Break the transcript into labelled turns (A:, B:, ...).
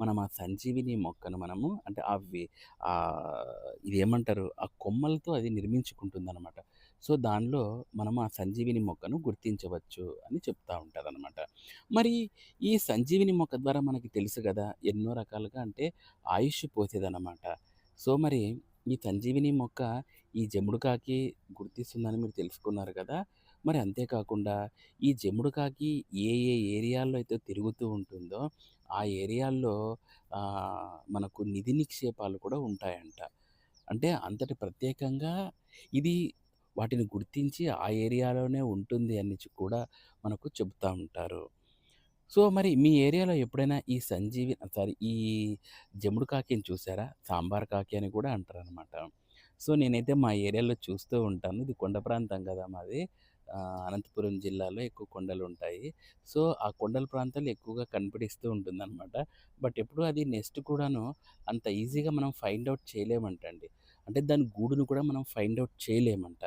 A: మనం ఆ సంజీవిని మొక్కను మనము అంటే అవి ఇది ఇదేమంటారు ఆ కొమ్మలతో అది నిర్మించుకుంటుందనమాట. సో, దానిలో మనం ఆ సంజీవిని మొక్కను గుర్తించవచ్చు అని చెప్తా ఉంటారనమాట. మరి ఈ సంజీవిని మొక్క ద్వారా మనకి తెలుసు కదా ఎన్నో రకాలుగా అంటే ఆయుష్ పోసేదనమాట. సో, మరి ఈ సంజీవిని మొక్క ఈ జముడుకాకి గుర్తిస్తుందని మీరు తెలుసుకున్నారు కదా మరి అంతేకాకుండా ఈ జముడుకాకి ఏ ఏ ఏరియాల్లో అయితే తిరుగుతూ ఉంటుందో, ఆ ఏరియాల్లో మనకు నిధి నిక్షేపాలు కూడా ఉంటాయంట. అంటే అంతటి ప్రత్యేకంగా ఇది వాటిని గుర్తించి ఆ ఏరియాలోనే ఉంటుంది అని కూడా మనకు చెబుతూ ఉంటారు. సో, మరి మీ ఏరియాలో ఎప్పుడైనా ఈ సంజీవి సారీ ఈ జముడు కాకిని చూసారా? సాంబార్ కాకి అని కూడా అంటారనమాట. సో, నేనైతే మా ఏరియాలో చూస్తూ ఉంటాను. ఇది కొండ ప్రాంతం కదా మాది. అనంతపురం జిల్లాలో ఎక్కువ కొండలు ఉంటాయి సో, ఆ కొండల ప్రాంతాలు ఎక్కువగా కనిపిస్తూ ఉంటుందన్నమాట బట్ ఎప్పుడు అది నెస్ట్ కూడాను అంత ఈజీగా మనం ఫైండ్ అవుట్ చేయలేమంటండి. అంటే దాని గూడును కూడా మనం ఫైండ్ అవుట్ చేయలేమంట.